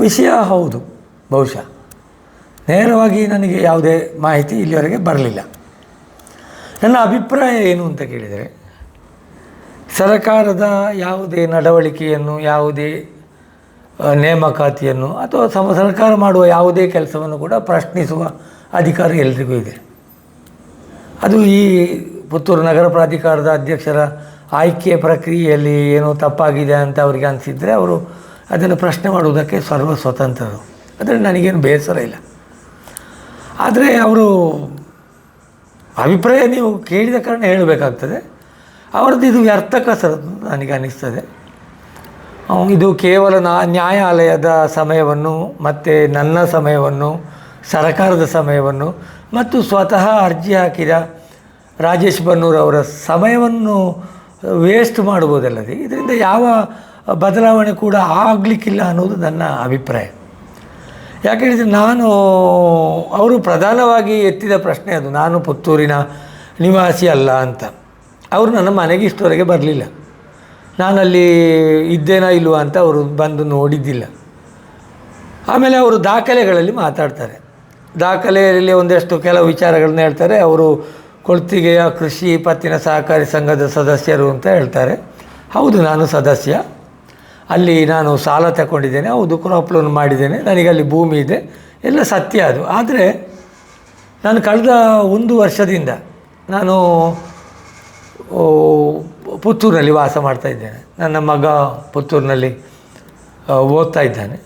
ವಿಷಯ ಹೌದು, ಬಹುಶಃ. ನೇರವಾಗಿ ನನಗೆ ಯಾವುದೇ ಮಾಹಿತಿ ಇಲ್ಲಿವರೆಗೆ ಬರಲಿಲ್ಲ. ನನ್ನ ಅಭಿಪ್ರಾಯ ಏನು ಅಂತ ಕೇಳಿದರೆ, ಸರಕಾರದ ಯಾವುದೇ ನಡವಳಿಕೆಯನ್ನು, ಯಾವುದೇ ನೇಮಕಾತಿಯನ್ನು ಅಥವಾ ಸಮ, ಸರ್ಕಾರ ಮಾಡುವ ಯಾವುದೇ ಕೆಲಸವನ್ನು ಕೂಡ ಪ್ರಶ್ನಿಸುವ ಅಧಿಕಾರ ಎಲ್ರಿಗೂ ಇದೆ. ಅದು ಈ ಪುತ್ತೂರು ನಗರ ಪ್ರಾಧಿಕಾರದ ಅಧ್ಯಕ್ಷರ ಆಯ್ಕೆ ಪ್ರಕ್ರಿಯೆಯಲ್ಲಿ ಏನೋ ತಪ್ಪಾಗಿದೆ ಅಂತ ಅವರಿಗೆ ಅನಿಸಿದರೆ ಅವರು ಅದನ್ನು ಪ್ರಶ್ನೆ ಮಾಡುವುದಕ್ಕೆ ಸರ್ವ ಸ್ವತಂತ್ರರು. ಅದರಲ್ಲಿ ನನಗೇನು ಬೇಸರ ಇಲ್ಲ. ಆದರೆ ಅವರು ಅಭಿಪ್ರಾಯ ನೀವು ಕೇಳಿದ ಕಾರಣ ಹೇಳಬೇಕಾಗ್ತದೆ. ಅವರದ್ದು ಇದು ವ್ಯರ್ಥ ಸರ್ ನನಗೆ ಅನ್ನಿಸ್ತದೆ ಇದು ಕೇವಲ ನಾ ನ್ಯಾಯಾಲಯದ ಸಮಯವನ್ನು ಮತ್ತು ನನ್ನ ಸಮಯವನ್ನು, ಸರ್ಕಾರದ ಸಮಯವನ್ನು ಮತ್ತು ಸ್ವತಃ ಅರ್ಜಿ ಹಾಕಿದ ರಾಜೇಶ್ ಬನ್ನೂರ್ ಅವರ ಸಮಯವನ್ನು ವೇಸ್ಟ್ ಮಾಡುವುದಲ್ಲದೆ, ಇದರಿಂದ ಯಾವ ಬದಲಾವಣೆ ಕೂಡ ಆಗಲಿಕ್ಕಿಲ್ಲ ಅನ್ನೋದು ನನ್ನ ಅಭಿಪ್ರಾಯ. ಯಾಕೆ ಹೇಳಿದರೆ ನಾನು, ಅವರು ಪ್ರಧಾನವಾಗಿ ಎತ್ತಿದ ಪ್ರಶ್ನೆ ಅದು, ನಾನು ಪುತ್ತೂರಿನ ನಿವಾಸಿ ಅಲ್ಲ ಅಂತ. ಅವರು ನನ್ನ ಮನೆಗೆ ಇಷ್ಟವರೆಗೆ ಬರಲಿಲ್ಲ. ನಾನಲ್ಲಿ ಇದ್ದೇನಾ ಇಲ್ವಾ ಅಂತ ಅವರು ಬಂದು ನೋಡಿದ್ದಿಲ್ಲ. ಆಮೇಲೆ ಅವರು ದಾಖಲೆಗಳಲ್ಲಿ ಮಾತಾಡ್ತಾರೆ. ದಾಖಲೆಯಲ್ಲಿ ಒಂದಷ್ಟು ಕೆಲವು ವಿಚಾರಗಳನ್ನ ಹೇಳ್ತಾರೆ. ಅವರು ಕೊಳ್ತಿಗೆಯ ಕೃಷಿ ಪತ್ತಿನ ಸಹಕಾರಿ ಸಂಘದ ಸದಸ್ಯರು ಅಂತ ಹೇಳ್ತಾರೆ. ಹೌದು, ನಾನು ಸದಸ್ಯ. ಅಲ್ಲಿ ನಾನು ಸಾಲ ತಗೊಂಡಿದ್ದೇನೆ, ಹೌದು ಕ್ರಾಪ್ ಲೋನ್ ಮಾಡಿದ್ದೇನೆ ನನಗೆ ಅಲ್ಲಿ ಭೂಮಿ ಇದೆ, ಎಲ್ಲ ಸತ್ಯ ಅದು. ಆದರೆ ನಾನು ಕಳೆದ ಒಂದು ವರ್ಷದಿಂದ ನಾನು ಪುತ್ತೂರಿನಲ್ಲಿ ವಾಸ ಮಾಡ್ತಾ ಇದ್ದೇನೆ. ನನ್ನ ಮಗ ಪುತ್ತೂರಿನಲ್ಲಿ ಓದ್ತಾ ಇದ್ದಾನೆ.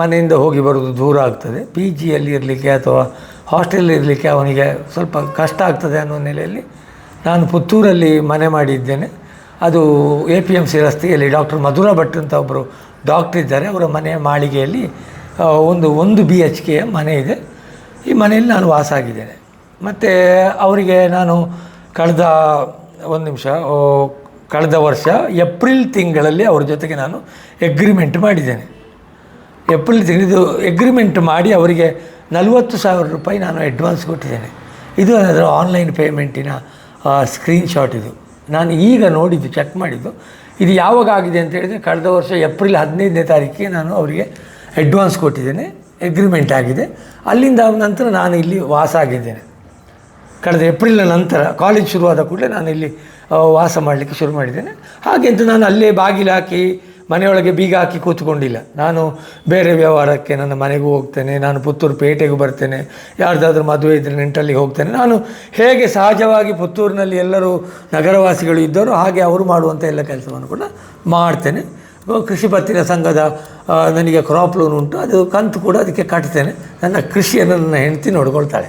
ಮನೆಯಿಂದ ಹೋಗಿ ಬರೋದು ದೂರ ಆಗ್ತದೆ. ಪಿ ಜಿಯಲ್ಲಿ ಇರಲಿಕ್ಕೆ ಅಥವಾ ಹಾಸ್ಟೆಲ್ ಇರಲಿಕ್ಕೆ ಅವನಿಗೆ ಸ್ವಲ್ಪ ಕಷ್ಟ ಆಗ್ತದೆ ಅನ್ನೋ ನೆಲೆಯಲ್ಲಿ ನಾನು ಪುತ್ತೂರಲ್ಲಿ ಮನೆ ಮಾಡಿದ್ದೇನೆ. ಅದು ಎ ಪಿ ಎಂ ಸಿ ರಸ್ತೆಯಲ್ಲಿ ಡಾಕ್ಟರ್ ಮಧುರ ಭಟ್ ಅಂತ ಒಬ್ಬರು ಡಾಕ್ಟ್ರ್ ಇದ್ದಾರೆ. ಅವರ ಮನೆಯ ಮಾಳಿಗೆಯಲ್ಲಿ ಒಂದು ಒಂದು ಬಿ ಎಚ್ ಕೆ ಮನೆ ಇದೆ. ಈ ಮನೆಯಲ್ಲಿ ನಾನು ವಾಸ ಆಗಿದ್ದೇನೆ. ಮತ್ತು ಅವರಿಗೆ ನಾನು ಕಳೆದ, ಒಂದು ನಿಮಿಷ ಕಳೆದ ವರ್ಷ ಏಪ್ರಿಲ್ ತಿಂಗಳಲ್ಲಿ ಅವ್ರ ಜೊತೆಗೆ ನಾನು ಎಗ್ರಿಮೆಂಟ್ ಮಾಡಿದ್ದೇನೆ. ಏಪ್ರಿಲ್ ತಿಂಗಳಿದು ಎಗ್ರಿಮೆಂಟ್ ಮಾಡಿ ಅವರಿಗೆ ನಲವತ್ತು ಸಾವಿರ ರೂಪಾಯಿ ನಾನು ಅಡ್ವಾನ್ಸ್ ಕೊಟ್ಟಿದ್ದೇನೆ. ಇದು ಅದರ ಆನ್ಲೈನ್ ಪೇಮೆಂಟಿನ ಸ್ಕ್ರೀನ್ಶಾಟ್ ಇದು. ನಾನು ಈಗ ನೋಡಿದ್ದು ಚೆಕ್ ಮಾಡಿದ್ದು, ಇದು ಯಾವಾಗ ಆಗಿದೆ ಅಂತ ಹೇಳಿದರೆ ಕಳೆದ ವರ್ಷ ಏಪ್ರಿಲ್ ಹದಿನೈದನೇ ತಾರೀಕಿಗೆ ನಾನು ಅವರಿಗೆ ಅಡ್ವಾನ್ಸ್ ಕೊಟ್ಟಿದ್ದೇನೆ ಎಗ್ರಿಮೆಂಟ್ ಆಗಿದೆ. ಅಲ್ಲಿಂದ ನಂತರ ನಾನು ಇಲ್ಲಿ ವಾಸ ಆಗಿದ್ದೇನೆ. ಕಳೆದ ಏಪ್ರಿಲ್ನ ನಂತರ ಕಾಲೇಜ್ ಶುರುವಾದ ಕೂಡಲೇ ನಾನು ಇಲ್ಲಿ ವಾಸ ಮಾಡಲಿಕ್ಕೆ ಶುರು ಮಾಡಿದ್ದೇನೆ. ಹಾಗೆ ಅಂತ ನಾನು ಅಲ್ಲೇ ಬಾಗಿಲು ಹಾಕಿ ಮನೆಯೊಳಗೆ ಬೀಗ ಹಾಕಿ ಕೂತ್ಕೊಂಡಿಲ್ಲ. ನಾನು ಬೇರೆ ವ್ಯವಹಾರಕ್ಕೆ ನನ್ನ ಮನೆಗೂ ಹೋಗ್ತೇನೆ, ನಾನು ಪುತ್ತೂರು ಪೇಟೆಗೂ ಬರ್ತೇನೆ, ಯಾರ್ದಾದ್ರೂ ಮದುವೆ ಇದ್ದರೆ ನೆಂಟಲ್ಲಿ ಹೋಗ್ತೇನೆ. ನಾನು ಹೇಗೆ ಸಹಜವಾಗಿ ಪುತ್ತೂರಿನಲ್ಲಿ ಎಲ್ಲರೂ ನಗರವಾಸಿಗಳು ಇದ್ದವರು ಹಾಗೆ ಅವರು ಮಾಡುವಂಥ ಎಲ್ಲ ಕೆಲಸವನ್ನು ಕೂಡ ಮಾಡ್ತೇನೆ. ಕೃಷಿ ಪತ್ತಿನ ಸಂಘದ ನನಗೆ ಕ್ರಾಪ್ ಲೋನ್ ಉಂಟು. ಅದು ಕಂತು ಕೂಡ ಅದಕ್ಕೆ ಕಟ್ತೇನೆ. ನನ್ನ ಕೃಷಿಯನ್ನು ನನ್ನ ಹೆಂಡತಿ ನೋಡ್ಕೊಳ್ತಾಳೆ.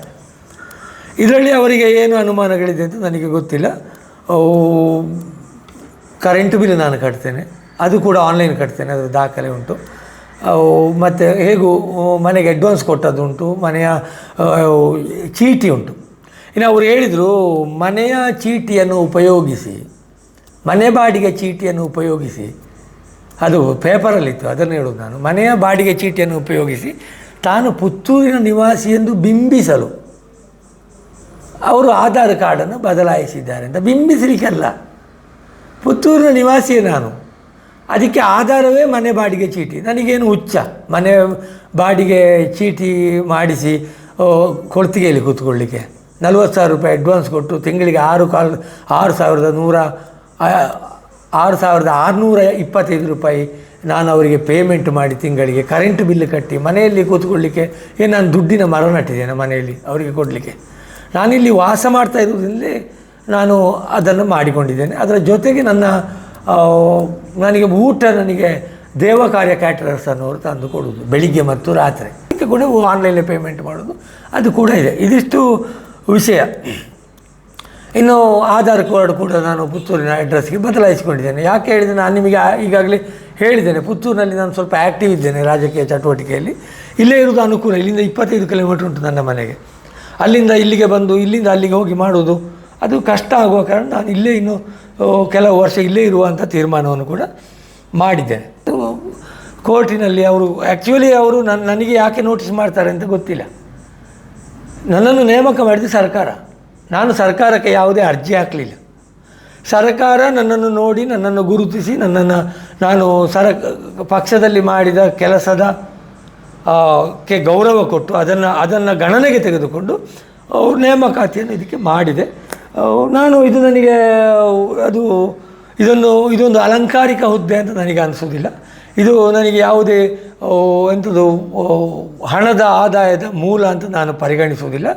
ಇದರಲ್ಲಿ ಅವರಿಗೆ ಏನು ಅನುಮಾನಗಳಿದೆ ಅಂತ ನನಗೆ ಗೊತ್ತಿಲ್ಲ. ಕರೆಂಟ್ ಬಿಲ್ ನಾನು ಕಟ್ತೇನೆ. ಅದು ಕೂಡ ಆನ್ಲೈನ್ ಕಟ್ತೇನೆ, ಅದು ದಾಖಲೆ ಉಂಟು. ಮತ್ತು ಹೇಗೂ ಮನೆಗೆ ಅಡ್ವಾನ್ಸ್ ಕೊಟ್ಟದ್ದುಂಟು ಮನೆಯ ಚೀಟಿ ಉಂಟು. ಇನ್ನು ಅವರು ಹೇಳಿದರು, ಮನೆಯ ಚೀಟಿಯನ್ನು ಉಪಯೋಗಿಸಿ, ಮನೆ ಬಾಡಿಗೆ ಚೀಟಿಯನ್ನು ಉಪಯೋಗಿಸಿ, ಅದು ಪೇಪರಲ್ಲಿತ್ತು, ಅದನ್ನು ಹೇಳೋದು ನಾನು. ಮನೆಯ ಬಾಡಿಗೆ ಚೀಟಿಯನ್ನು ಉಪಯೋಗಿಸಿ, ತಾನು ಪುತ್ತೂರಿನ ನಿವಾಸಿ ಎಂದು ಬಿಂಬಿಸಲು ಅವರು ಆಧಾರ್ ಕಾರ್ಡನ್ನು ಬದಲಾಯಿಸಿದ್ದಾರೆ ಅಂತ. ಬಿಂಬಿಸಲಿಕ್ಕಲ್ಲ ಪುತ್ತೂರಿನ ನಿವಾಸಿಯೇ ನಾನು. ಅದಕ್ಕೆ ಆಧಾರವೇ ಮನೆ ಬಾಡಿಗೆ ಚೀಟಿ. ನನಗೇನು ಹುಚ್ಚ. ಮನೆ ಬಾಡಿಗೆ ಚೀಟಿ ಮಾಡಿಸಿ ಕೊಡ್ತಿಗೆಯಲ್ಲಿ ಕೂತ್ಕೊಳ್ಳಿಕ್ಕೆ. ನಲ್ವತ್ತು ಸಾವಿರ ರೂಪಾಯಿ ಅಡ್ವಾನ್ಸ್ ಕೊಟ್ಟು ತಿಂಗಳಿಗೆ ಆರು ಕಾಲ್, ಆರು ಸಾವಿರದ ನೂರ ಆರು ಸಾವಿರದ ಆರುನೂರ ಇಪ್ಪತ್ತೈದು ರೂಪಾಯಿ ನಾನು ಅವರಿಗೆ ಪೇಮೆಂಟ್ ಮಾಡಿ ತಿಂಗಳಿಗೆ ಕರೆಂಟ್ ಬಿಲ್ ಕಟ್ಟಿ ಮನೆಯಲ್ಲಿ ಕೂತ್ಕೊಳ್ಳಿಕ್ಕೆ. ಏನು, ನಾನು ದುಡ್ಡಿನ ಮರ ನಟ್ಟಿದ್ದೇನೆ ಮನೆಯಲ್ಲಿ ಅವರಿಗೆ ಕೊಡಲಿಕ್ಕೆ. ನಾನಿಲ್ಲಿ ವಾಸ ಮಾಡ್ತಾ ಇರೋದ್ರಿಂದ ನಾನು ಅದನ್ನು ಮಾಡಿಕೊಂಡಿದ್ದೇನೆ. ಅದರ ಜೊತೆಗೆ ನನ್ನ ನನಗೆ ಊಟ ನನಗೆ ದೇವ ಕಾರ್ಯ ಕ್ಯಾಟರರ್ಸ್ ಅನ್ನೋರು ತಂದು ಕೊಡೋದು ಬೆಳಿಗ್ಗೆ ಮತ್ತು ರಾತ್ರಿ. ಇದಕ್ಕೆ ಕೂಡ ಆನ್ಲೈನಲ್ಲಿ ಪೇಮೆಂಟ್ ಮಾಡೋದು ಅದು ಕೂಡ ಇದೆ. ಇದಿಷ್ಟು ವಿಷಯ. ಇನ್ನು ಆಧಾರ್ ಕಾರ್ಡ್ ಕೂಡ ನಾನು ಪುತ್ತೂರಿನ ಅಡ್ರೆಸ್ಗೆ ಬದಲಾಯಿಸಿಕೊಂಡಿದ್ದೇನೆ. ಯಾಕೆ ಹೇಳಿದೆ ನಾನು ನಿಮಗೆ ಈಗಾಗಲೇ ಹೇಳಿದ್ದೇನೆ, ಪುತ್ತೂರಿನಲ್ಲಿ ನಾನು ಸ್ವಲ್ಪ ಆ್ಯಕ್ಟಿವ್ ಇದ್ದೇನೆ ರಾಜಕೀಯ ಚಟುವಟಿಕೆಯಲ್ಲಿ. ಇಲ್ಲೇ ಇರೋದು ಅನುಕೂಲ, ಇಲ್ಲಿಂದ ಇಪ್ಪತ್ತೈದು ಕಿಲೋಮೀಟ್ರ್ ಉಂಟು ನನ್ನ ಮನೆಗೆ. ಅಲ್ಲಿಂದ ಇಲ್ಲಿಗೆ ಬಂದು, ಇಲ್ಲಿಂದ ಅಲ್ಲಿಗೆ ಹೋಗಿ ಮಾಡೋದು ಅದು ಕಷ್ಟ ಆಗುವ ಕಾರಣ ನಾನು ಇಲ್ಲೇ ಇನ್ನು ಕೆಲವು ವರ್ಷ ಇಲ್ಲೇ ಇರುವಂಥ ತೀರ್ಮಾನವನ್ನು ಕೂಡ ಮಾಡಿದ್ದೇನೆ ಕೋರ್ಟಿನಲ್ಲಿ ಅವರು ಆ್ಯಕ್ಚುಲಿ ಅವರು ನನ್ನ ನನಗೆ ಯಾಕೆ ನೋಟಿಸ್ ಮಾಡ್ತಾರೆ ಅಂತ ಗೊತ್ತಿಲ್ಲ. ನನ್ನನ್ನು ನೇಮಕ ಮಾಡಿದ ಸರ್ಕಾರ. ನಾನು ಸರ್ಕಾರಕ್ಕೆ ಯಾವುದೇ ಅರ್ಜಿ ಹಾಕಲಿಲ್ಲ. ಸರ್ಕಾರ ನನ್ನನ್ನು ನೋಡಿ, ನನ್ನನ್ನು ಗುರುತಿಸಿ, ನನ್ನನ್ನು ನಾನು ಸರ, ಪಕ್ಷದಲ್ಲಿ ಮಾಡಿದ ಕೆಲಸದ ಕ್ಕೆ ಗೌರವ ಕೊಟ್ಟು ಅದನ್ನು ಅದನ್ನು ಗಣನೆಗೆ ತೆಗೆದುಕೊಂಡು ಅವ್ರ ನೇಮಕಾತಿಯನ್ನು ಇದಕ್ಕೆ ಮಾಡಿದೆ. ನಾನು ಇದು ನನಗೆ, ಅದು ಇದನ್ನು ಇದೊಂದು ಅಲಂಕಾರಿಕ ಹುದ್ದೆ ಅಂತ ನನಗೆ ಅನಿಸೋದಿಲ್ಲ ಇದು ನನಗೆ ಯಾವುದೇ ಎಂಥದ್ದು ಹಣದ ಆದಾಯದ ಮೂಲ ಅಂತ ನಾನು ಪರಿಗಣಿಸುವುದಿಲ್ಲ.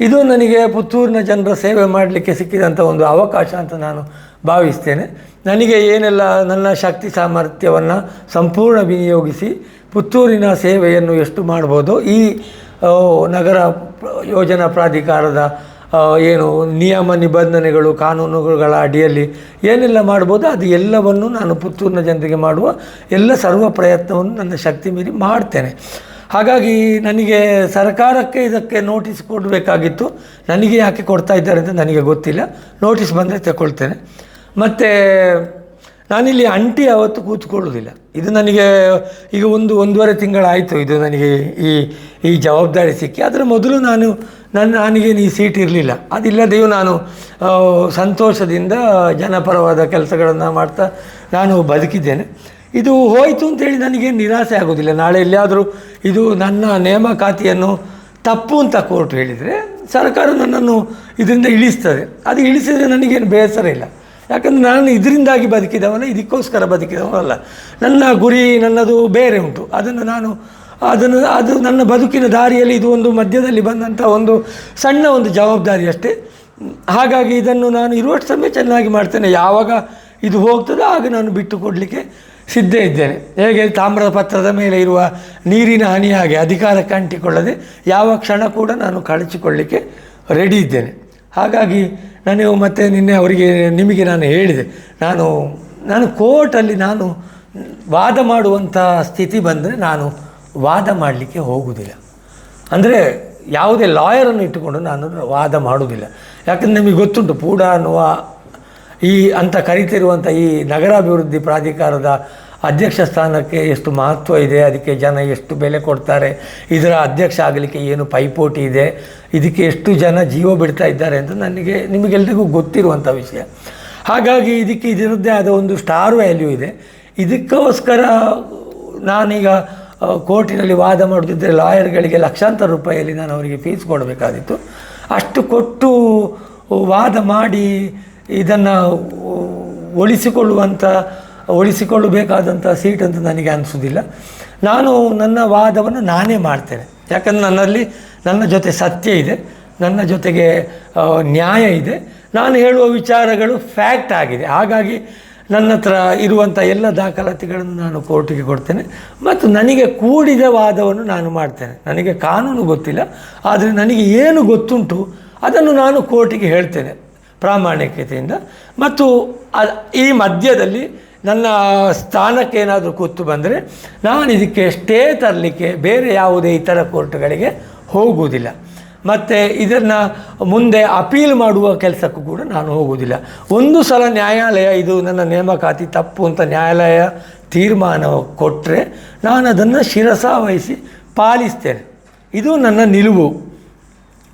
ಇದು ನನಗೆ ಪುತ್ತೂರಿನ ಜನರ ಸೇವೆ ಮಾಡಲಿಕ್ಕೆ ಸಿಕ್ಕಿದಂಥ ಒಂದು ಅವಕಾಶ ಅಂತ ನಾನು ಭಾವಿಸ್ತೇನೆ. ನನಗೆ ಏನೆಲ್ಲ ನನ್ನ ಶಕ್ತಿ ಸಾಮರ್ಥ್ಯವನ್ನು ಸಂಪೂರ್ಣ ವಿನಿಯೋಗಿಸಿ ಪುತ್ತೂರಿನ ಸೇವೆಯನ್ನು ಎಷ್ಟು ಮಾಡ್ಬೋದು ಈ ನಗರ ಯೋಜನಾ ಪ್ರಾಧಿಕಾರದ ಏನು ನಿಯಮ ನಿಬಂಧನೆಗಳು ಕಾನೂನುಗಳ ಅಡಿಯಲ್ಲಿ ಏನೆಲ್ಲ ಮಾಡ್ಬೋದು, ಅದು ಎಲ್ಲವನ್ನು ನಾನು ಪುತ್ತೂರಿನ ಜನರಿಗೆ ಮಾಡುವ ಎಲ್ಲ ಸರ್ವ ಪ್ರಯತ್ನವನ್ನು ನನ್ನ ಶಕ್ತಿ ಮೀರಿ ಮಾಡ್ತೇನೆ. ಹಾಗಾಗಿ ನನಗೆ ಸರ್ಕಾರಕ್ಕೆ ಇದಕ್ಕೆ ನೋಟಿಸ್ ಕೊಡಬೇಕಾಗಿತ್ತು. ನನಗೆ ಯಾಕೆ ಕೊಡ್ತಾ ಇದ್ದಾರೆ ಅಂತ ನನಗೆ ಗೊತ್ತಿಲ್ಲ. ನೋಟಿಸ್ ಬಂದರೆ ತಗೊಳ್ತೇನೆ. ಮತ್ತು ನಾನಿಲ್ಲಿ ಅಂಟಿ ಅವತ್ತು ಕೂತ್ಕೊಳ್ಳೋದಿಲ್ಲ ಇದು ನನಗೆ ಈಗ ಒಂದು, ಒಂದೂವರೆ ತಿಂಗಳಾಯಿತು ಇದು ನನಗೆ ಈ ಈ ಜವಾಬ್ದಾರಿ ಸಿಕ್ಕಿ. ಅದರ ಮೊದಲು ನಾನು ನನ್ನ ನನಗೇನು ಈ ಸೀಟ್ ಇರಲಿಲ್ಲ. ಅದಿಲ್ಲದೆಯೂ ನಾನು ಸಂತೋಷದಿಂದ ಜನಪರವಾದ ಕೆಲಸಗಳನ್ನು ಮಾಡ್ತಾ ನಾನು ಬದುಕಿದ್ದೇನೆ. ಇದು ಹೋಯಿತು ಅಂತೇಳಿ ನನಗೆ ನಿರಾಸೆ ಆಗೋದಿಲ್ಲ. ನಾಳೆ ಎಲ್ಲಿಯಾದರೂ ಇದು ನನ್ನ ನೇಮಕಾತಿಯನ್ನು ತಪ್ಪು ಅಂತ ಕೋರ್ಟ್ ಹೇಳಿದರೆ ಸರ್ಕಾರ ನನ್ನನ್ನು ಇದರಿಂದ ಇಳಿಸ್ತದೆ. ಅದು ಇಳಿಸಿದರೆ ನನಗೇನು ಬೇಸರ ಇಲ್ಲ. ಯಾಕಂದರೆ ನಾನು ಇದರಿಂದಾಗಿ ಬದುಕಿದವನ, ಇದಕ್ಕೋಸ್ಕರ ಬದುಕಿದವನಲ್ಲ. ನನ್ನ ಗುರಿ ನನ್ನದು ಬೇರೆ ಉಂಟು. ಅದನ್ನು ನಾನು ಅದನ್ನು, ಅದು ನನ್ನ ಬದುಕಿನ ದಾರಿಯಲ್ಲಿ ಇದು ಒಂದು ಮಧ್ಯದಲ್ಲಿ ಬಂದಂಥ ಒಂದು ಸಣ್ಣ ಒಂದು ಜವಾಬ್ದಾರಿ ಅಷ್ಟೇ. ಹಾಗಾಗಿ ಇದನ್ನು ನಾನು ಇರುವಷ್ಟು ಸಮಯ ಚೆನ್ನಾಗಿ ಮಾಡ್ತೇನೆ. ಯಾವಾಗ ಇದು ಹೋಗ್ತದೋ ಆಗ ನಾನು ಬಿಟ್ಟು ಕೊಡಲಿಕ್ಕೆ ಸಿದ್ಧ ಇದ್ದೇನೆ. ಹೇಗೆ ತಾಮ್ರದ ಪತ್ರದ ಮೇಲೆ ಇರುವ ನೀರಿನ ಹನಿ ಹಾಗೆ ಅಧಿಕಾರಕ್ಕೆ ಅಂಟಿಕೊಳ್ಳದೆ ಯಾವ ಕ್ಷಣ ಕೂಡ ನಾನು ಕಳಚಿಕೊಳ್ಳಿಕ್ಕೆ ರೆಡಿ ಇದ್ದೇನೆ. ಹಾಗಾಗಿ ನಾನು ಮತ್ತೆ ನಿನ್ನೆ ಅವರಿಗೆ, ನಿಮಗೆ ನಾನು ಹೇಳಿದೆ. ನಾನು ನಾನು ಕೋರ್ಟಲ್ಲಿ ನಾನು ವಾದ ಮಾಡುವಂಥ ಸ್ಥಿತಿ ಬಂದರೆ ನಾನು ವಾದ ಮಾಡಲಿಕ್ಕೆ ಹೋಗುವುದಿಲ್ಲ ಅಂದರೆ ಯಾವುದೇ ಲಾಯರನ್ನು ಇಟ್ಟುಕೊಂಡು ನಾನು ವಾದ ಮಾಡುವುದಿಲ್ಲ ಯಾಕಂದರೆ ನಿಮಗೆ ಗೊತ್ತುಂಟು, ಪೂಡ ಅನ್ನುವ ಈ ಅಂತ ಕರಿತಿರುವಂಥ ಈ ನಗರಾಭಿವೃದ್ಧಿ ಪ್ರಾಧಿಕಾರದ ಅಧ್ಯಕ್ಷ ಸ್ಥಾನಕ್ಕೆ ಎಷ್ಟು ಮಹತ್ವ ಇದೆ, ಅದಕ್ಕೆ ಜನ ಎಷ್ಟು ಬೆಲೆ ಕೊಡ್ತಾರೆ, ಇದರ ಅಧ್ಯಕ್ಷ ಆಗಲಿಕ್ಕೆ ಏನು ಪೈಪೋಟಿ ಇದೆ, ಇದಕ್ಕೆ ಎಷ್ಟು ಜನ ಜೀವ ಬಿಡ್ತಾ ಇದ್ದಾರೆ ಅಂತ ನನಗೆ ನಿಮಗೆಲ್ಲರಿಗೂ ಗೊತ್ತಿರುವಂಥ ವಿಷಯ. ಹಾಗಾಗಿ ಇದಕ್ಕೆ ಇದರದ್ದೇ ಆದ ಒಂದು ಸ್ಟಾರ್ ವ್ಯಾಲ್ಯೂ ಇದೆ. ಇದಕ್ಕೋಸ್ಕರ ನಾನೀಗ ಕೋರ್ಟಿನಲ್ಲಿ ವಾದ ಮಾಡುತ್ತಿದ್ದರೆ ಲಾಯರ್ಗಳಿಗೆ ಲಕ್ಷಾಂತರ ರೂಪಾಯಿಯಲ್ಲಿ ನಾನು ಅವರಿಗೆ ಫೀಸ್ ಕೊಡಬೇಕಾದಿತ್ತು. ಅಷ್ಟು ಕೊಟ್ಟು ವಾದ ಮಾಡಿ ಇದನ್ನು ಒಳಿಸಿಕೊಳ್ಳುವಂಥ ಒಳಿಸಿಕೊಳ್ಳಬೇಕಾದಂಥ ಸೀಟ್ ಅಂತ ನನಗೆ ಅನಿಸೋದಿಲ್ಲ. ನಾನು ನನ್ನ ವಾದವನ್ನು ನಾನೇ ಮಾಡ್ತೇನೆ. ಯಾಕಂದರೆ ನನ್ನಲ್ಲಿ ನನ್ನ ಜೊತೆ ಸತ್ಯ ಇದೆ, ನನ್ನ ಜೊತೆಗೆ ನ್ಯಾಯ ಇದೆ. ನಾನು ಹೇಳುವ ವಿಚಾರಗಳು ಫ್ಯಾಕ್ಟ್ ಆಗಿದೆ. ಹಾಗಾಗಿ ನನ್ನ ಹತ್ರ ಇರುವಂಥ ಎಲ್ಲ ದಾಖಲಾತಿಗಳನ್ನು ನಾನು ಕೋರ್ಟಿಗೆ ಕೊಡ್ತೇನೆ. ಮತ್ತು ನನಗೆ ಕೂಡಿದ ವಾದವನ್ನು ನಾನು ಮಾಡ್ತೇನೆ. ನನಗೆ ಕಾನೂನು ಗೊತ್ತಿಲ್ಲ. ಆದರೆ ನನಗೆ ಏನು ಗೊತ್ತುಂಟು, ಅದನ್ನು ನಾನು ಕೋರ್ಟಿಗೆ ಹೇಳ್ತೇನೆ ಪ್ರಾಮಾಣಿಕತೆಯಿಂದ. ಮತ್ತು ಈ ಮಧ್ಯದಲ್ಲಿ ನನ್ನ ಸ್ಥಾನಕ್ಕೆ ಏನಾದರೂ ಕೂತು ಬಂದರೆ ನಾನು ಇದಕ್ಕೆ ಸ್ಟೇ ತರಲಿಕ್ಕೆ ಬೇರೆ ಯಾವುದೇ ಇತರ ಕೋರ್ಟ್ಗಳಿಗೆ ಹೋಗುವುದಿಲ್ಲ. ಮತ್ತು ಇದನ್ನು ಮುಂದೆ ಅಪೀಲ್ ಮಾಡುವ ಕೆಲಸಕ್ಕೂ ಕೂಡ ನಾನು ಹೋಗುವುದಿಲ್ಲ. ಒಂದು ಸಲ ನ್ಯಾಯಾಲಯ ಇದು ನನ್ನ ನೇಮಕಾತಿ ತಪ್ಪು ಅಂತ ನ್ಯಾಯಾಲಯ ತೀರ್ಮಾನ ಕೊಟ್ಟರೆ ನಾನು ಅದನ್ನು ಶಿರಸಾವಹಿಸಿ ಪಾಲಿಸ್ತೇನೆ. ಇದು ನನ್ನ ನಿಲುವು.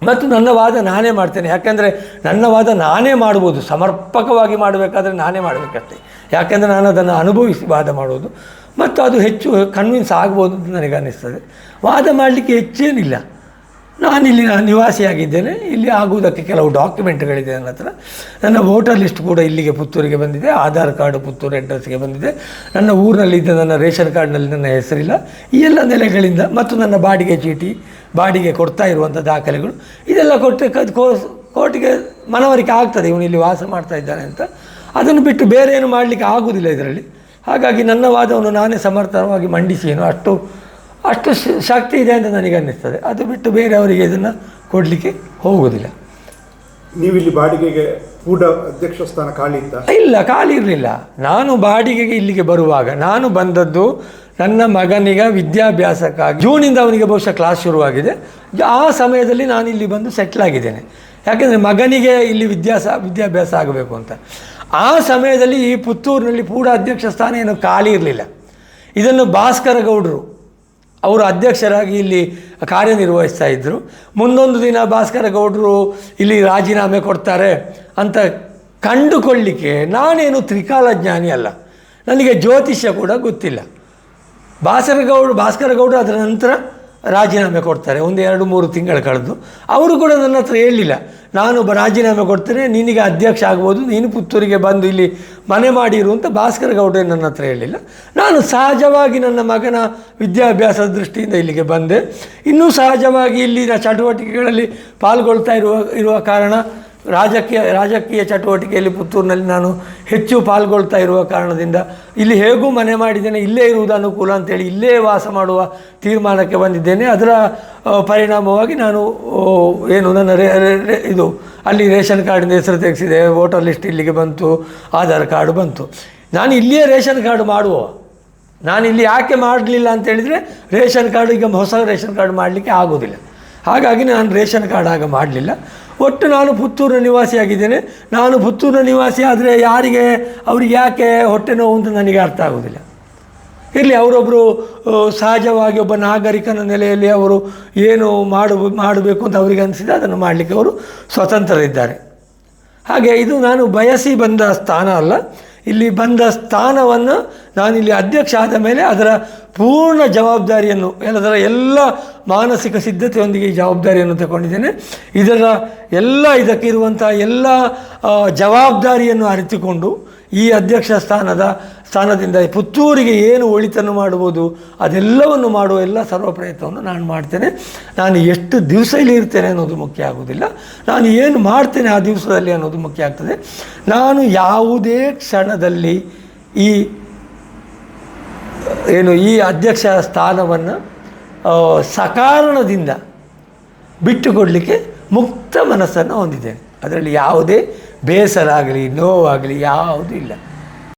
ಮತ್ತು ನನ್ನ ವಾದ ನಾನೇ ಮಾಡ್ತೇನೆ. ಯಾಕೆಂದರೆ ನನ್ನ ವಾದ ನಾನೇ ಮಾಡ್ಬೋದು. ಸಮರ್ಪಕವಾಗಿ ಮಾಡಬೇಕಾದ್ರೆ ನಾನೇ ಮಾಡಬೇಕಷ್ಟೆ. ಯಾಕೆಂದರೆ ನಾನು ಅದನ್ನು ಅನುಭವಿಸಿ ವಾದ ಮಾಡೋದು. ಮತ್ತು ಅದು ಹೆಚ್ಚು ಕನ್ವಿನ್ಸ್ ಆಗ್ಬೋದು ಅಂತ ನನಗೆ ಅನ್ನಿಸ್ತದೆ. ವಾದ ಮಾಡಲಿಕ್ಕೆ ಹೆಚ್ಚೇನಿಲ್ಲ. ನಾನಿಲ್ಲಿ ನಾನು ನಿವಾಸಿಯಾಗಿದ್ದೇನೆ. ಇಲ್ಲಿ ಆಗುವುದಕ್ಕೆ ಕೆಲವು ಡಾಕ್ಯುಮೆಂಟ್ಗಳಿದೆ ನನ್ನ ಹತ್ರ. ನನ್ನ ವೋಟರ್ ಲಿಸ್ಟ್ ಕೂಡ ಇಲ್ಲಿಗೆ ಪುತ್ತೂರಿಗೆ ಬಂದಿದೆ. ಆಧಾರ್ ಕಾರ್ಡು ಪುತ್ತೂರು ಅಡ್ರೆಸ್ಗೆ ಬಂದಿದೆ. ನನ್ನ ಊರಿನಲ್ಲಿದ್ದ ನನ್ನ ರೇಷನ್ ಕಾರ್ಡ್ನಲ್ಲಿ ನನ್ನ ಹೆಸರಿಲ್ಲ. ಈ ಎಲ್ಲ ನೆಲೆಗಳಿಂದ ಮತ್ತು ನನ್ನ ಬಾಡಿಗೆ ಚೀಟಿ, ಬಾಡಿಗೆ ಕೊಡ್ತಾ ಇರುವಂಥ ದಾಖಲೆಗಳು, ಇದೆಲ್ಲ ಕೊಟ್ಟು ಕೋರ್ಸ್ ಕೋರ್ಟಿಗೆ ಮನವರಿಕೆ ಆಗ್ತದೆ. ಇವನು ಇಲ್ಲಿ ವಾಸ ಮಾಡ್ತಾ ಇದ್ದಾನೆ ಅಂತ. ಅದನ್ನು ಬಿಟ್ಟು ಬೇರೆ ಏನು ಮಾಡಲಿಕ್ಕೆ ಆಗುವುದಿಲ್ಲ ಇದರಲ್ಲಿ. ಹಾಗಾಗಿ ನನ್ನ ವಾದವನ್ನು ನಾನೇ ಸಮರ್ಥವಾಗಿ ಮಂಡಿಸಿಏನು ಅಷ್ಟು ಅಷ್ಟು ಶಕ್ತಿ ಇದೆ ಅಂತ ನನಗೆ ಅನ್ನಿಸ್ತದೆ ಅದು ಬಿಟ್ಟು ಬೇರೆಯವರಿಗೆ ಇದನ್ನು ಕೊಡಲಿಕ್ಕೆ ಹೋಗುವುದಿಲ್ಲ. ನೀವಿಲ್ಲಿ ಬಾಡಿಗೆಗೆ ಕೂಡ ಅಧ್ಯಕ್ಷ ಸ್ಥಾನ ಖಾಲಿ ಇತ್ತ? ಇಲ್ಲ ಖಾಲಿ ಇರಲಿಲ್ಲ. ನಾನು ಬಾಡಿಗೆಗೆ ಇಲ್ಲಿಗೆ ಬರುವಾಗ ನಾನು ಬಂದದ್ದು ನನ್ನ ಮಗನಿಗೆ ವಿದ್ಯಾಭ್ಯಾಸಕ್ಕಾಗಿ. ಜೂನಿಂದ ಅವನಿಗೆ ಬಹುಶಃ ಕ್ಲಾಸ್ ಶುರುವಾಗಿದೆ. ಆ ಸಮಯದಲ್ಲಿ ನಾನು ಇಲ್ಲಿ ಬಂದು ಸೆಟ್ಲ್ ಆಗಿದ್ದೇನೆ. ಯಾಕೆಂದರೆ ಮಗನಿಗೆ ಇಲ್ಲಿ ವಿದ್ಯಾಸ ವಿದ್ಯಾಭ್ಯಾಸ ಆಗಬೇಕು ಅಂತ. ಆ ಸಮಯದಲ್ಲಿ ಈ ಪುತ್ತೂರಿನಲ್ಲಿ ಪೂಡ ಅಧ್ಯಕ್ಷ ಸ್ಥಾನ ಏನು ಖಾಲಿ ಇರಲಿಲ್ಲ. ಇದನ್ನು ಭಾಸ್ಕರ ಗೌಡರು ಅವರು ಅಧ್ಯಕ್ಷರಾಗಿ ಇಲ್ಲಿ ಕಾರ್ಯನಿರ್ವಹಿಸ್ತಾ ಇದ್ದರು ಮುಂದೊಂದು ದಿನ ಭಾಸ್ಕರ ಗೌಡರು ಇಲ್ಲಿ ರಾಜೀನಾಮೆ ಕೊಡ್ತಾರೆ ಅಂತ ಕಂಡುಕೊಳ್ಳಿಕ್ಕೆ ನಾನೇನು ತ್ರಿಕಾಲಜ್ಞಾನಿ ಅಲ್ಲ. ನನಗೆ ಜ್ಯೋತಿಷ್ಯ ಕೂಡ ಗೊತ್ತಿಲ್ಲ. ಭಾಸ್ಕರ ಗೌಡ, ಭಾಸ್ಕರ ಗೌಡರು ಅದರ ನಂತರ ರಾಜೀನಾಮೆ ಕೊಡ್ತಾರೆ. ಒಂದು ಎರಡು ಮೂರು ತಿಂಗಳು ಕಳೆದು. ಅವರು ಕೂಡ ನನ್ನ ಹತ್ರ ಹೇಳಲಿಲ್ಲ ನಾನು ಒಬ್ಬ ರಾಜೀನಾಮೆ ಕೊಡ್ತೇನೆ, ನಿನಗೆ ಅಧ್ಯಕ್ಷ ಆಗ್ಬೋದು, ನೀನು ಪುತ್ತೂರಿಗೆ ಬಂದು ಇಲ್ಲಿ ಮನೆ ಮಾಡಿರು ಅಂತ ಭಾಸ್ಕರ ಗೌಡ್ರೆ ನನ್ನ ಹತ್ರ ಹೇಳಿಲ್ಲ. ನಾನು ಸಹಜವಾಗಿ ನನ್ನ ಮಗನ ವಿದ್ಯಾಭ್ಯಾಸದ ದೃಷ್ಟಿಯಿಂದ ಇಲ್ಲಿಗೆ ಬಂದೆ. ಇನ್ನೂ ಸಹಜವಾಗಿ ಇಲ್ಲಿನ ಚಟುವಟಿಕೆಗಳಲ್ಲಿ ಪಾಲ್ಗೊಳ್ತಾ ಇರುವ ಇರುವ ಕಾರಣ ರಾಜಕೀಯ ರಾಜಕೀಯ ಚಟುವಟಿಕೆಯಲ್ಲಿ ಪುತ್ತೂರಿನಲ್ಲಿ ನಾನು ಹೆಚ್ಚು ಪಾಲ್ಗೊಳ್ತಾ ಇರುವ ಕಾರಣದಿಂದ ಇಲ್ಲಿ ಹೇಗೂ ಮನೆ ಮಾಡಿದ್ದೇನೆ, ಇಲ್ಲೇ ಇರುವುದು ಅನುಕೂಲ ಅಂತೇಳಿ ಇಲ್ಲೇ ವಾಸ ಮಾಡುವ ತೀರ್ಮಾನಕ್ಕೆ ಬಂದಿದ್ದೇನೆ. ಅದರ ಪರಿಣಾಮವಾಗಿ ನಾನು ಏನು ನನ್ನ ರೇ ಇದು ಅಲ್ಲಿ ರೇಷನ್ ಕಾರ್ಡಿಂದ ಹೆಸರು ತೆಗೆಸಿದೆ, ವೋಟರ್ ಲಿಸ್ಟ್ ಇಲ್ಲಿಗೆ ಬಂತು, ಆಧಾರ್ ಕಾರ್ಡ್ ಬಂತು. ನಾನು ಇಲ್ಲಿಯೇ ರೇಷನ್ ಕಾರ್ಡ್ ಮಾಡುವ ನಾನು ಇಲ್ಲಿ ಯಾಕೆ ಮಾಡಲಿಲ್ಲ ಅಂತ ಹೇಳಿದರೆ ರೇಷನ್ ಕಾರ್ಡ್ ಈಗ ಹೊಸ ರೇಷನ್ ಕಾರ್ಡ್ ಮಾಡಲಿಕ್ಕೆ ಆಗೋದಿಲ್ಲ. ಹಾಗಾಗಿ ನಾನು ರೇಷನ್ ಕಾರ್ಡ್ ಆಗ ಮಾಡಲಿಲ್ಲ. ಒಟ್ಟು ನಾನು ಪುತ್ತೂರಿನ ನಿವಾಸಿಯಾಗಿದ್ದೇನೆ. ನಾನು ಪುತ್ತೂರಿನ ನಿವಾಸಿ ಆದರೆ ಯಾರಿಗೆ, ಅವ್ರಿಗೆ ಯಾಕೆ ಹೊಟ್ಟೆ ನೋವು ಅಂತ ನನಗೆ ಅರ್ಥ ಆಗೋದಿಲ್ಲ. ಇರಲಿ ಅವರೊಬ್ಬರು ಸಹಜವಾಗಿ ಒಬ್ಬ ನಾಗರಿಕನ ನೆಲೆಯಲ್ಲಿ ಅವರು ಏನು ಮಾಡು, ಮಾಡಬೇಕು ಅಂತ ಅವರಿಗೆ ಅನಿಸಿದೆ ಅದನ್ನು ಮಾಡಲಿಕ್ಕೆ ಅವರು ಸ್ವತಂತ್ರರಿದ್ದಾರೆ. ಹಾಗೆ ಇದು ನಾನು ಬಯಸಿ ಬಂದ ಸ್ಥಾನ ಅಲ್ಲ. ಇಲ್ಲಿ ಬಂದ ಸ್ಥಾನವನ್ನು ನಾನಿಲ್ಲಿ ಅಧ್ಯಕ್ಷ ಆದ ಮೇಲೆ ಅದರ ಪೂರ್ಣ ಜವಾಬ್ದಾರಿಯನ್ನು, ಎಲ್ಲದರ ಎಲ್ಲ ಮಾನಸಿಕ ಸಿದ್ಧತೆಯೊಂದಿಗೆ ಈ ಜವಾಬ್ದಾರಿಯನ್ನು ತಗೊಂಡಿದ್ದೇನೆ. ಇದರ ಎಲ್ಲ ಇದಕ್ಕಿರುವಂಥ ಎಲ್ಲ ಜವಾಬ್ದಾರಿಯನ್ನು ಅರಿತುಕೊಂಡು ಈ ಅಧ್ಯಕ್ಷ ಸ್ಥಾನದ, ಸ್ಥಾನದಿಂದ ಪುತ್ತೂರಿಗೆ ಏನು ಒಳಿತನ್ನು ಮಾಡ್ಬೋದು ಅದೆಲ್ಲವನ್ನು ಮಾಡುವ ಎಲ್ಲ ಸರ್ವ ಪ್ರಯತ್ನವನ್ನು ನಾನು ಮಾಡ್ತೇನೆ. ನಾನು ಎಷ್ಟು ದಿವಸ ಇಲ್ಲಿ ಇರ್ತೇನೆ ಅನ್ನೋದು ಮುಖ್ಯ ಆಗೋದಿಲ್ಲ ನಾನು ಏನು ಮಾಡ್ತೇನೆ ಆ ದಿವಸದಲ್ಲಿ ಅನ್ನೋದು ಮುಖ್ಯ ಆಗ್ತದೆ. ನಾನು ಯಾವುದೇ ಕ್ಷಣದಲ್ಲಿ ಈ, ಏನು ಈ ಅಧ್ಯಕ್ಷ ಸ್ಥಾನವನ್ನು ಸಕಾರಣದಿಂದ ಬಿಟ್ಟುಕೊಡಲಿಕ್ಕೆ ಮುಕ್ತ ಮನಸ್ಸನ್ನು ಹೊಂದಿದ್ದೇನೆ. ಅದರಲ್ಲಿ ಯಾವುದೇ ಬೇಸರ ಆಗಲಿ ನೋವಾಗಲಿ ಯಾವುದೂ ಇಲ್ಲ.